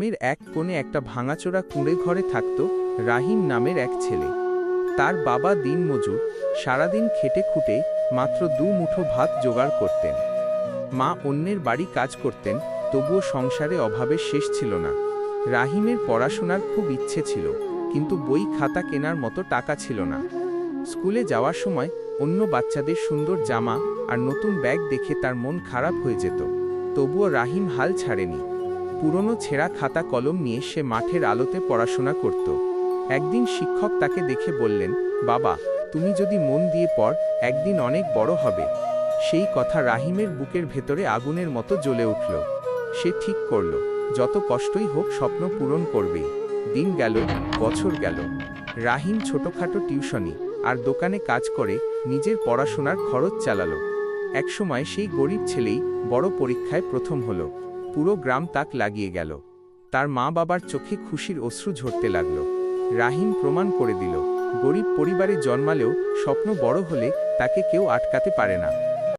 গ্রামের এক কোণে একটা ভাঙাচোরা কুঁড়ে ঘরে থাকত রাহিম নামের এক ছেলে। তার বাবা দিনমজুর সারাদিন খেটে খুঁটে মাত্র দু মুঠো ভাত জোগাড় করতেন। মা অন্যের বাড়ি কাজ করতেন, তবুও সংসারে অভাবের শেষ ছিল না। রাহিমের পড়াশোনার খুব ইচ্ছে ছিল, কিন্তু বই খাতা কেনার মতো টাকা ছিল না। স্কুলে যাওয়ার সময় অন্য বাচ্চাদের সুন্দর জামা আর নতুন ব্যাগ দেখে তার মন খারাপ হয়ে যেত, তবুও রাহিম হাল ছাড়েনি। পুরনো ছেঁড়া খাতা কলম নিয়ে সে মাঠের আলোতে পড়াশোনা করত। একদিন শিক্ষক তাকে দেখে বললেন, বাবা, তুমি যদি মন দিয়ে পড়, একদিন অনেক বড় হবে। সেই কথা রাহিমের বুকের ভেতরে আগুনের মতো জ্বলে উঠল। সে ঠিক করল, যত কষ্টই হোক, স্বপ্ন পূরণ করবেই। দিন গেল, বছর গেল। রাহিম ছোটখাটো টিউশনি আর দোকানে কাজ করে নিজের পড়াশোনার খরচ চালালো। একসময় সেই গরিব ছেলেই বড় পরীক্ষায় প্রথম হলো। পুরো গ্রাম তাক লাগিয়ে গেল। তার মা বাবার চোখে খুশির অশ্রু ঝরতে লাগল। রাহিম প্রমাণ করে দিল, গরিব পরিবারে জন্মালেও স্বপ্ন বড় হলে তাকে কেউ আটকাতে পারে না।